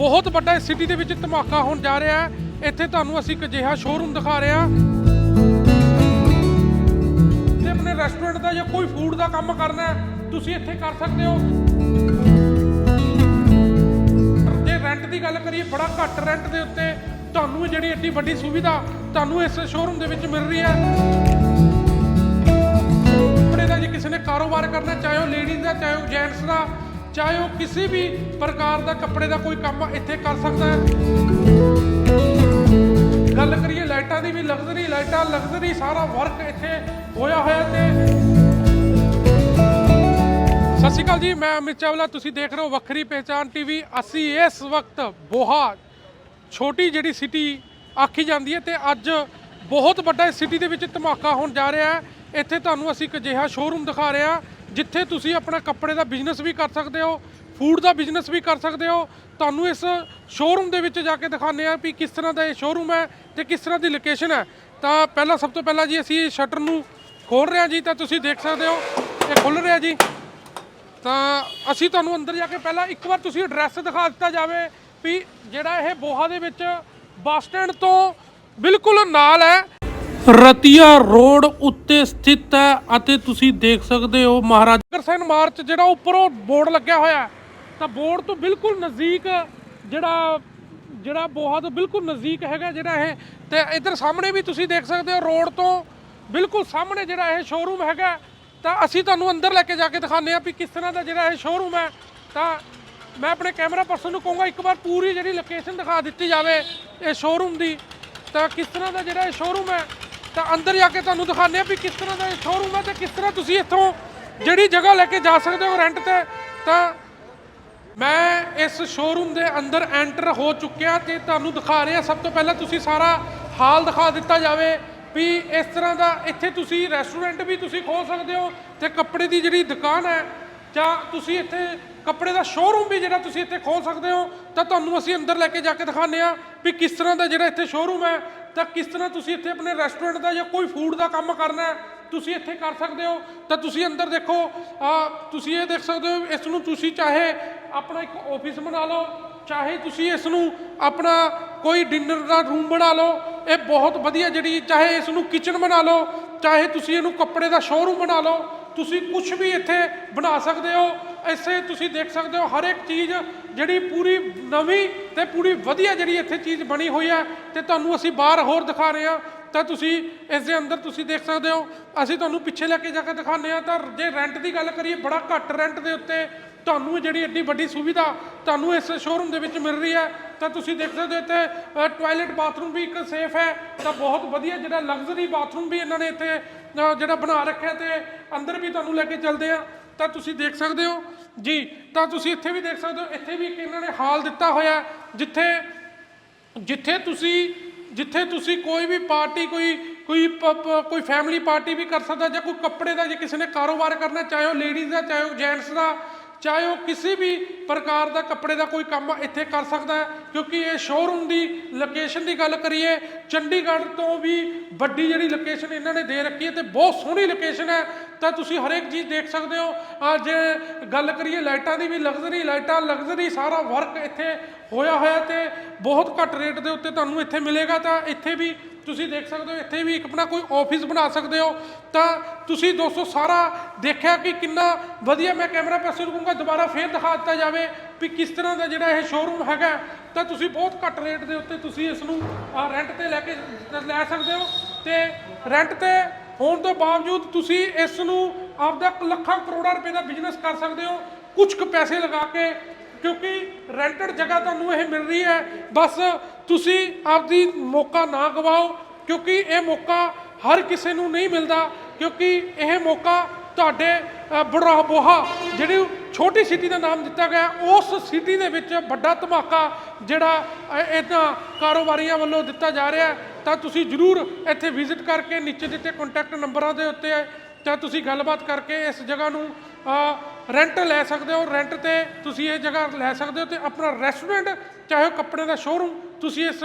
ਬਹੁਤ ਵੱਡਾ ਇਸ ਸਿਟੀ ਦੇ ਵਿੱਚ ਧਮਾਕਾ ਹੋਣ ਜਾ ਰਿਹਾ ਹੈ। ਇੱਥੇ ਤੁਹਾਨੂੰ ਅਸੀਂ ਇੱਕ ਅਜਿਹਾ ਸ਼ੋਰੂਮ ਦਿਖਾ ਰਹੇ ਹਾਂ। ਤੇ ਆਪਣੇ ਰੈਸਟੋਰੈਂਟ ਦਾ ਜਾਂ ਕੋਈ ਫੂਡ ਦਾ ਕੰਮ ਕਰਨਾ ਹੈ, ਤੁਸੀਂ ਇੱਥੇ ਕਰ ਸਕਦੇ ਹੋ। ਜੇ ਰੈਂਟ ਦੀ ਗੱਲ ਕਰੀਏ, ਬੜਾ ਘੱਟ ਰੈਂਟ ਦੇ ਉੱਤੇ ਤੁਹਾਨੂੰ ਜਿਹੜੀ ਏਡੀ ਵੱਡੀ ਸੁਵਿਧਾ ਤੁਹਾਨੂੰ ਇਸ ਸ਼ੋਰੂਮ ਦੇ ਵਿੱਚ ਮਿਲ ਰਹੀ ਹੈ। ਕੱਪੜੇ ਦਾ ਜੇ ਕਿਸੇ ਨੇ ਕਾਰੋਬਾਰ ਕਰਨਾ ਚਾਹੇ ਉਹ ਲੇਡੀਜ਼ ਦਾ, ਚਾਹੇ ਉਹ ਜੈਂਟਸ ਦਾ ਚਾਹੇ ਉਹ ਕਿਸੇ ਵੀ ਪ੍ਰਕਾਰ ਦਾ ਕੱਪੜੇ ਦਾ ਕੋਈ ਕੰਮ ਇੱਥੇ ਕਰ ਸਕਦਾ ਹੈ। ਗੱਲ ਕਰੀਏ ਲਾਈਟਾਂ ਦੀ ਵੀ, ਲਗਜ਼ਰੀ ਲਾਈਟਾਂ, ਲਗਜ਼ਰੀ ਸਾਰਾ ਵਰਕ ਇੱਥੇ ਹੋਇਆ ਹੋਇਆ ਤੇ। ਸਤਿ ਸ਼੍ਰੀ ਅਕਾਲ ਜੀ, ਮੈਂ ਅਮਿਤ ਚਾਵਲਾ, ਤੁਸੀਂ ਦੇਖ ਰਹੇ ਹੋ ਵੱਖਰੀ ਪਹਿਚਾਨ ਟੀਵੀ। ਅਸੀਂ ਇਸ ਵਕਤ ਬੋਹਾ ਛੋਟੀ ਜਿਹੜੀ ਸਿਟੀ ਆਖੀ ਜਾਂਦੀ ਹੈ ਤੇ ਅੱਜ ਬਹੁਤ ਵੱਡਾ ਇਸ ਸਿਟੀ ਦੇ ਵਿੱਚ ਧਮਾਕਾ ਹੋਣ ਜਾ ਰਿਹਾ ਹੈ। ਇੱਥੇ ਤੁਹਾਨੂੰ ਅਸੀਂ ਇੱਕ ਅਜਿਹਾ ਸ਼ੋਰੂਮ ਦਿਖਾ ਰਹੇ ਹਾਂ। ਜਿੱਥੇ ਤੁਸੀਂ ਆਪਣਾ ਕੱਪੜੇ ਦਾ ਬਿਜ਼ਨਸ ਵੀ ਕਰ ਸਕਦੇ ਹੋ ਫੂਡ ਦਾ ਬਿਜ਼ਨਸ ਵੀ ਕਰ ਸਕਦੇ ਹੋ, ਤੁਹਾਨੂੰ ਇਸ ਸ਼ੋਰੂਮ ਦੇ ਵਿੱਚ ਜਾ ਕੇ ਦਿਖਾਉਂਦੇ ਆ ਵੀ ਕਿਸ ਤਰ੍ਹਾਂ ਦਾ ਇਹ ਸ਼ੋਰੂਮ ਹੈ ਤੇ ਕਿਸ ਤਰ੍ਹਾਂ ਦੀ ਲੋਕੇਸ਼ਨ ਹੈ। ਤਾਂ ਪਹਿਲਾਂ ਸਭ ਤੋਂ ਪਹਿਲਾਂ ਜੀ ਅਸੀਂ ਸ਼ਟਰ ਨੂੰ ਖੋਲ ਰਹੇ ਹਾਂ ਜੀ, ਤਾਂ ਤੁਸੀਂ ਦੇਖ ਸਕਦੇ ਹੋ, ਇਹ ਖੁੱਲ ਰਿਹਾ ਜੀ। ਤਾਂ ਅਸੀਂ ਤੁਹਾਨੂੰ ਅੰਦਰ ਜਾ ਕੇ ਪਹਿਲਾਂ ਇੱਕ ਵਾਰ ਤੁਸੀਂ ਐਡਰੈਸ ਦਿਖਾ ਦਿੱਤਾ ਜਾਵੇ ਵੀ ਜਿਹੜਾ ਇਹ ਬੋਹਾ ਦੇ ਵਿੱਚ ਬੱਸ ਸਟੈਂਡ ਤੋਂ ਬਿਲਕੁਲ ਨਾਲ ਹੈ। ਰਤੀਆ ਰੋਡ ਉੱਤੇ ਸਥਿਤ ਹੈ ਅਤੇ ਤੁਸੀਂ ਦੇਖ ਸਕਦੇ ਹੋ ਮਹਾਰਾਜਾ ਸਿੰਘ ਮਾਰਚ ਜਿਹੜਾ ਉੱਪਰੋਂ ਬੋਰਡ ਲੱਗਿਆ ਹੋਇਆ ਤਾਂ ਬੋਰਡ ਤੋਂ ਬਿਲਕੁਲ ਨਜ਼ਦੀਕ ਜਿਹੜਾ ਜਿਹੜਾ ਬੋਹਾ ਤੋਂ ਬਿਲਕੁਲ ਨਜ਼ਦੀਕ ਹੈਗਾ ਜਿਹੜਾ ਇਹ, ਤੇ ਇਧਰ ਸਾਹਮਣੇ ਵੀ ਤੁਸੀਂ ਦੇਖ ਸਕਦੇ ਹੋ ਰੋਡ ਤੋਂ ਬਿਲਕੁਲ ਸਾਹਮਣੇ ਜਿਹੜਾ ਇਹ ਸ਼ੋਰੂਮ ਹੈਗਾ, ਤਾਂ ਅਸੀਂ ਤੁਹਾਨੂੰ ਅੰਦਰ ਲੈ ਕੇ ਜਾ ਕੇ ਦਿਖਾਉਂਦੇ ਹਾਂ ਵੀ ਕਿਸ ਤਰ੍ਹਾਂ ਦਾ ਜਿਹੜਾ ਇਹ ਸ਼ੋਰੂਮ ਹੈ। ਤਾਂ ਮੈਂ ਆਪਣੇ ਕੈਮਰਾ ਪਰਸਨ ਨੂੰ ਕਹੂੰਗਾ, ਇੱਕ ਵਾਰ ਪੂਰੀ ਜਿਹੜੀ ਲੋਕੇਸ਼ਨ ਦਿਖਾ ਦਿੱਤੀ ਜਾਵੇ ਇਹ ਸ਼ੋਰੂਮ ਦੀ, ਤਾਂ ਕਿਸ ਤਰ੍ਹਾਂ ਦਾ ਜਿਹੜਾ ਇਹ ਸ਼ੋਰੂਮ ਹੈ ਤਾਂ ਅੰਦਰ ਜਾ ਕੇ ਤੁਹਾਨੂੰ ਦਿਖਾਉਂਦੇ ਹਾਂ ਵੀ ਕਿਸ ਤਰ੍ਹਾਂ ਦਾ ਇਹ ਸ਼ੋਰੂਮ ਹੈ ਤੇ ਕਿਸ ਤਰ੍ਹਾਂ ਤੁਸੀਂ ਇੱਥੋਂ ਜਿਹੜੀ ਜਗ੍ਹਾ ਲੈ ਕੇ ਜਾ ਸਕਦੇ ਹੋ ਰੈਂਟ ਤੇ। ਤਾਂ ਮੈਂ ਇਸ ਸ਼ੋਰੂਮ ਦੇ ਅੰਦਰ ਐਂਟਰ ਹੋ ਚੁੱਕਿਆ ਤੇ ਤੁਹਾਨੂੰ ਦਿਖਾ ਰਿਹਾ। ਸਭ ਤੋਂ ਪਹਿਲਾਂ ਤੁਸੀਂ ਸਾਰਾ ਹਾਲ ਦਿਖਾ ਦਿੱਤਾ ਜਾਵੇ ਵੀ ਇਸ ਤਰ੍ਹਾਂ ਦਾ ਇੱਥੇ ਤੁਸੀਂ ਰੈਸਟੋਰੈਂਟ ਵੀ ਤੁਸੀਂ ਖੋਲ ਸਕਦੇ ਹੋ ਤੇ ਕੱਪੜੇ ਦੀ ਜਿਹੜੀ ਦੁਕਾਨ ਹੈ ਜਾਂ ਤੁਸੀਂ ਇੱਥੇ ਕੱਪੜੇ ਦਾ ਸ਼ੋਰੂਮ ਵੀ ਜਿਹੜਾ ਤੁਸੀਂ ਇੱਥੇ ਖੋਲ ਸਕਦੇ ਹੋ, ਤਾਂ ਤੁਹਾਨੂੰ ਅਸੀਂ ਅੰਦਰ ਲੈ ਕੇ ਜਾ ਕੇ ਦਿਖਾਉਂਦੇ ਆ ਵੀ ਕਿਸ ਤਰ੍ਹਾਂ ਦਾ ਜਿਹੜਾ ਇੱਥੇ ਸ਼ੋਰੂਮ ਹੈ ਤਾਂ ਕਿਸ ਤਰ੍ਹਾਂ ਤੁਸੀਂ ਇੱਥੇ ਆਪਣੇ ਰੈਸਟੋਰੈਂਟ ਦਾ ਜਾਂ ਕੋਈ ਫੂਡ ਦਾ ਕੰਮ ਕਰਨਾ ਹੈ? ਤੁਸੀਂ ਇੱਥੇ ਕਰ ਸਕਦੇ ਹੋ। ਤਾਂ ਤੁਸੀਂ ਅੰਦਰ ਦੇਖੋ, ਆ, ਤੁਸੀਂ ਇਹ ਦੇਖ ਸਕਦੇ ਹੋ, ਇਸ ਨੂੰ ਤੁਸੀਂ ਚਾਹੇ ਆਪਣਾ ਇੱਕ ਆਫਿਸ ਬਣਾ ਲਓ, ਚਾਹੇ ਤੁਸੀਂ ਇਸ ਨੂੰ ਆਪਣਾ ਕੋਈ ਡਿਨਰ ਦਾ ਰੂਮ ਬਣਾ ਲਓ। ਇਹ ਬਹੁਤ ਵਧੀਆ ਜਿਹੜੀ, ਚਾਹੇ ਇਸ ਨੂੰ ਕਿਚਨ ਬਣਾ ਲਓ, ਚਾਹੇ ਤੁਸੀਂ ਇਹਨੂੰ ਕੱਪੜੇ ਦਾ ਸ਼ੋਰੂਮ ਬਣਾ ਲਓ। ਤੁਸੀਂ ਕੁਝ ਵੀ ਇੱਥੇ ਬਣਾ ਸਕਦੇ ਹੋ, ਐਸੇ ਤੁਸੀਂ ਦੇਖ ਸਕਦੇ ਹੋ ਹਰ ਇੱਕ ਚੀਜ਼ ਜਿਹੜੀ ਪੂਰੀ ਨਵੀਂ ਤੇ ਪੂਰੀ ਵਧੀਆ ਜਿਹੜੀ ਇੱਥੇ ਚੀਜ਼ ਬਣੀ ਹੋਈ ਹੈ ਤੇ ਤੁਹਾਨੂੰ ਅਸੀਂ ਬਾਹਰ ਹੋਰ ਦਿਖਾ ਰਹੇ ਹਾਂ। ਤਾਂ ਤੁਸੀਂ ਇਸ ਦੇ ਅੰਦਰ ਤੁਸੀਂ ਦੇਖ ਸਕਦੇ ਹੋ। ਅਸੀਂ ਤੁਹਾਨੂੰ ਪਿੱਛੇ ਲੈ ਕੇ ਜਾ ਕੇ ਦਿਖਾਉਂਦੇ ਹਾਂ। ਤਾਂ ਜੇ ਰੈਂਟ ਦੀ ਗੱਲ ਕਰੀਏ, ਬੜਾ ਘੱਟ ਰੈਂਟ ਦੇ ਉੱਤੇ ਤੁਹਾਨੂੰ ਜਿਹੜੀ ਐਡੀ ਵੱਡੀ ਸੁਵਿਧਾ ਤੁਹਾਨੂੰ ਇਸ ਸ਼ੋਰੂਮ ਦੇ ਵਿੱਚ ਮਿਲ ਰਹੀ ਹੈ, ਤਾਂ ਤੁਸੀਂ ਦੇਖ ਸਕਦੇ ਹੋ ਇੱਥੇ ਟਾਇਲਟ ਬਾਥਰੂਮ ਵੀ ਇੱਕ ਸੇਫ ਹੈ, ਤਾਂ ਬਹੁਤ ਵਧੀਆ ਜਿਹੜਾ ਲਗਜ਼ਰੀ ਬਾਥਰੂਮ ਵੀ ਇਹਨਾਂ ਨੇ ਇੱਥੇ ਜਿਹੜਾ ਬਣਾ ਰੱਖਿਆ ਤੇ ਅੰਦਰ ਵੀ ਤੁਹਾਨੂੰ ਲੈ ਕੇ ਚੱਲਦੇ ਆ। ਤਾਂ ਤੁਸੀਂ ਦੇਖ ਸਕਦੇ ਹੋ, ਜੀ, ਤਾਂ ਤੁਸੀਂ ਇੱਥੇ ਵੀ ਦੇਖ ਸਕਦੇ ਹੋ, ਇੱਥੇ ਵੀ ਇੱਕ ਇਹਨਾਂ ਨੇ ਹਾਲ ਦਿੱਤਾ ਹੋਇਆ ਜਿੱਥੇ ਜਿੱਥੇ ਤੁਸੀਂ ਜਿੱਥੇ ਤੁਸੀਂ ਕੋਈ ਵੀ ਪਾਰਟੀ, ਕੋਈ ਕੋਈ ਪ- ਕੋਈ ਫੈਮਿਲੀ ਪਾਰਟੀ ਵੀ ਕਰ ਸਕਦਾ ਜਾਂ ਕੋਈ ਕੱਪੜੇ ਦਾ ਜੇ ਕਿਸੇ ਨੇ ਕਾਰੋਬਾਰ ਕਰਨਾ, ਚਾਹੇ ਉਹ ਲੇਡੀਜ਼ ਦਾ, ਚਾਹੇ ਉਹ ਜੈਂਟਸ ਦਾ ਚਾਹੇ ਉਹ ਕਿਸੇ ਵੀ ਪ੍ਰਕਾਰ ਦਾ ਕੱਪੜੇ ਦਾ ਕੋਈ ਕੰਮ ਇੱਥੇ ਕਰ ਸਕਦਾ ਹੈ, ਕਿਉਂਕਿ ਇਹ ਸ਼ੋਰੂਮ ਦੀ ਲੋਕੇਸ਼ਨ ਦੀ ਗੱਲ ਕਰੀਏ, ਚੰਡੀਗੜ੍ਹ ਤੋਂ ਵੀ ਵੱਡੀ ਜਿਹੜੀ ਲੋਕੇਸ਼ਨ ਇਹਨਾਂ ਨੇ ਦੇ ਰੱਖੀ ਹੈ ਤੇ ਬਹੁਤ ਸੋਹਣੀ ਲੋਕੇਸ਼ਨ ਹੈ। ਤਾਂ ਤੁਸੀਂ ਹਰੇਕ ਚੀਜ਼ ਦੇਖ ਸਕਦੇ ਹੋ। ਆ ਜੇ ਗੱਲ ਕਰੀਏ ਲਾਈਟਾਂ ਦੀ ਵੀ ਲਗਜ਼ਰੀ ਲਾਈਟਾਂ ਲਗਜ਼ਰੀ ਸਾਰਾ ਵਰਕ ਇੱਥੇ ਹੋਇਆ ਹੋਇਆ ਤੇ ਬਹੁਤ ਘੱਟ ਰੇਟ ਦੇ ਉੱਤੇ ਤੁਹਾਨੂੰ ਇੱਥੇ ਮਿਲੇਗਾ ਤਾਂ ਇੱਥੇ ਵੀ ਤੁਸੀਂ ਦੇਖ ਸਕਦੇ ਹੋ, ਇੱਥੇ ਵੀ ਇੱਕ ਆਪਣਾ ਕੋਈ ਆਫਿਸ ਬਣਾ ਸਕਦੇ ਹੋ। ਤਾਂ ਤੁਸੀਂ ਦੋਸਤੋ ਸਾਰਾ ਦੇਖਿਆ ਕਿ ਕਿੰਨਾ ਵਧੀਆ ਮੈਂ ਕੈਮਰਾ ਪਾਸੇ ਕਹੂੰਗਾ ਦੁਬਾਰਾ ਫੇਰ ਦਿਖਾ ਦਿੱਤਾ ਜਾਵੇ ਵੀ ਕਿਸ ਤਰ੍ਹਾਂ ਦਾ ਜਿਹੜਾ ਇਹ ਸ਼ੋਰੂਮ ਹੈਗਾ। ਤਾਂ ਤੁਸੀਂ ਬਹੁਤ ਘੱਟ ਰੇਟ ਦੇ ਉੱਤੇ ਤੁਸੀਂ ਇਸ ਨੂੰ ਰੈਂਟ ਤੇ ਲੈ ਕੇ ਲੈ ਸਕਦੇ ਹੋ ਤੇ ਰੈਂਟ ਤੇ ਹੋਣ ਤੋਂ ਬਾਵਜੂਦ ਤੁਸੀਂ ਇਸ ਨੂੰ ਆਪਦਾ ਲੱਖਾਂ ਕਰੋੜਾਂ ਰੁਪਏ ਦਾ ਬਿਜ਼ਨਸ ਕਰ ਸਕਦੇ ਹੋ। ਕੁਝ ਕੁ ਪੈਸੇ ਲਗਾ ਕੇ ਕਿਉਂਕਿ ਰੈਂਟਡ ਜਗ੍ਹਾ ਤੁਹਾਨੂੰ ਇਹ ਮਿਲ ਰਹੀ ਹੈ। ਬਸ ਤੁਸੀਂ ਆਪਦੀ ਮੌਕਾ ਨਾ ਗਵਾਓ ਕਿਉਂਕਿ ਇਹ ਮੌਕਾ ਹਰ ਕਿਸੇ ਨੂੰ ਨਹੀਂ ਮਿਲਦਾ ਕਿਉਂਕਿ ਇਹ ਮੌਕਾ ਤੁਹਾਡੇ ਅ, ਬੜਾ ਬੋਹਾ ਜਿਹੜੀ ਛੋਟੀ ਸਿਟੀ ਦਾ ਨਾਮ ਦਿੱਤਾ ਗਿਆ ਉਸ ਸਿਟੀ ਦੇ ਵਿੱਚ ਵੱਡਾ ਧਮਾਕਾ ਜਿਹੜਾ ਅ, ਇਹਨਾਂ ਕਾਰੋਬਾਰੀਆਂ ਵੱਲੋਂ ਦਿੱਤਾ ਜਾ ਰਿਹਾ ਤਾਂ ਤੁਸੀਂ ਜਰੂਰ ਇੱਥੇ ਵਿਜ਼ਿਟ ਕਰਕੇ ਨੀਚੇ ਦਿੱਤੇ ਕੰਟੈਕਟ ਨੰਬਰਾਂ ਦੇ ਉੱਤੇ ਤਾਂ ਤੁਸੀਂ ਗੱਲਬਾਤ ਕਰਕੇ ਇਸ ਜਗ੍ਹਾ ਨੂੰ ਰੈਂਟ ਲੈ ਸਕਦੇ ਹੋ, ਰੈਂਟ ਤੇ ਤੁਸੀਂ ਇਹ ਜਗ੍ਹਾ ਲੈ ਸਕਦੇ ਹੋ ਤੇ ਆਪਣਾ ਰੈਸਟੋਰੈਂਟ, ਚਾਹੇ ਉਹ ਕੱਪੜੇ ਦਾ ਸ਼ੋਰੂਮ ਤੁਸੀਂ ਇਸ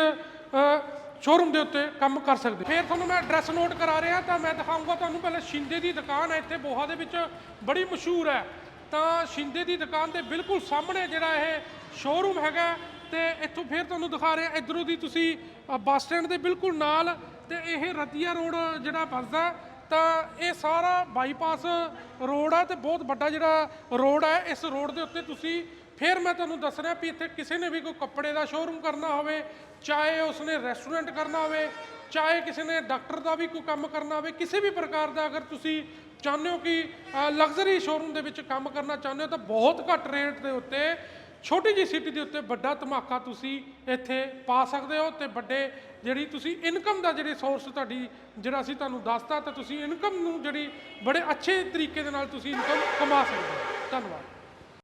ਸ਼ੋਰੂਮ ਦੇ ਉੱਤੇ ਕੰਮ ਕਰ ਸਕਦੇ ਹੋ। ਫਿਰ ਤੁਹਾਨੂੰ ਮੈਂ ਐਡਰੈਸ ਨੋਟ ਕਰਾ ਰਿਹਾ, ਤਾਂ ਮੈਂ ਦਿਖਾਊਂਗਾ ਤੁਹਾਨੂੰ ਪਹਿਲਾਂ ਸ਼ਿੰਦੇ ਦੀ ਦੁਕਾਨ ਹੈ, ਇੱਥੇ ਬੋਹਾ ਦੇ ਵਿੱਚ ਬੜੀ ਮਸ਼ਹੂਰ ਹੈ ਤਾਂ ਸ਼ਿੰਦੇ ਦੀ ਦੁਕਾਨ ਦੇ ਬਿਲਕੁਲ ਸਾਹਮਣੇ ਜਿਹੜਾ ਇਹ ਸ਼ੋਰੂਮ ਹੈਗਾ ਤੇ ਇੱਥੋਂ ਫਿਰ ਤੁਹਾਨੂੰ ਦਿਖਾ ਰਿਹਾ, ਇਧਰੋਂ ਦੀ ਤੁਸੀਂ ਬੱਸ ਸਟੈਂਡ ਦੇ ਬਿਲਕੁਲ ਨਾਲ, ਤੇ ਇਹ ਰਤੀਆ ਰੋਡ ਜਿਹੜਾ ਵੱਸਦਾ ਤਾਂ ਇਹ ਸਾਰਾ ਬਾਈਪਾਸ ਰੋਡ ਆ ਤੇ ਬਹੁਤ ਵੱਡਾ ਜਿਹੜਾ ਰੋਡ ਹੈ ਇਸ ਰੋਡ ਦੇ ਉੱਤੇ ਤੁਸੀਂ ਫਿਰ ਮੈਂ ਤੁਹਾਨੂੰ ਦੱਸ ਰਿਹਾ ਵੀ ਇੱਥੇ ਕਿਸੇ ਨੇ ਵੀ ਕੋਈ ਕੱਪੜੇ ਦਾ ਸ਼ੋਰੂਮ ਕਰਨਾ ਹੋਵੇ, ਚਾਹੇ ਉਸਨੇ ਰੈਸਟੋਰੈਂਟ ਕਰਨਾ ਹੋਵੇ, ਚਾਹੇ ਕਿਸੇ ਨੇ ਡਾਕਟਰ ਦਾ ਵੀ ਕੋਈ ਕੰਮ ਕਰਨਾ ਹੋਵੇ, ਕਿਸੇ ਵੀ ਪ੍ਰਕਾਰ ਦਾ ਅਗਰ ਤੁਸੀਂ ਚਾਹੁੰਦੇ ਹੋ ਕਿ ਲਗਜ਼ਰੀ ਸ਼ੋਰੂਮ ਦੇ ਵਿੱਚ ਕੰਮ ਕਰਨਾ ਚਾਹੁੰਦੇ ਹੋ ਤਾਂ ਬਹੁਤ ਘੱਟ ਰੇਟ ਦੇ ਉੱਤੇ ਛੋਟੀ ਜਿਹੀ ਸਿਟੀ ਦੇ ਉੱਤੇ ਵੱਡਾ ਧਮਾਕਾ ਤੁਸੀਂ ਇੱਥੇ ਪਾ ਸਕਦੇ ਹੋ ਤੇ ਵੱਡੇ ਜਿਹੜੀ ਤੁਸੀਂ ਇਨਕਮ ਦਾ ਜਿਹੜੇ ਸੋਰਸ ਤੁਹਾਡੀ, ਜਿਹੜਾ ਅਸੀਂ ਤੁਹਾਨੂੰ ਦੱਸਤਾ, ਤਾਂ ਤੁਸੀਂ ਇਨਕਮ ਨੂੰ ਜਿਹੜੀ ਬੜੇ ਅੱਛੇ ਤਰੀਕੇ ਦੇ ਨਾਲ ਤੁਸੀਂ ਇਨਕਮ ਕਮਾ ਸਕਦੇ ਹੋ। ਧੰਨਵਾਦ।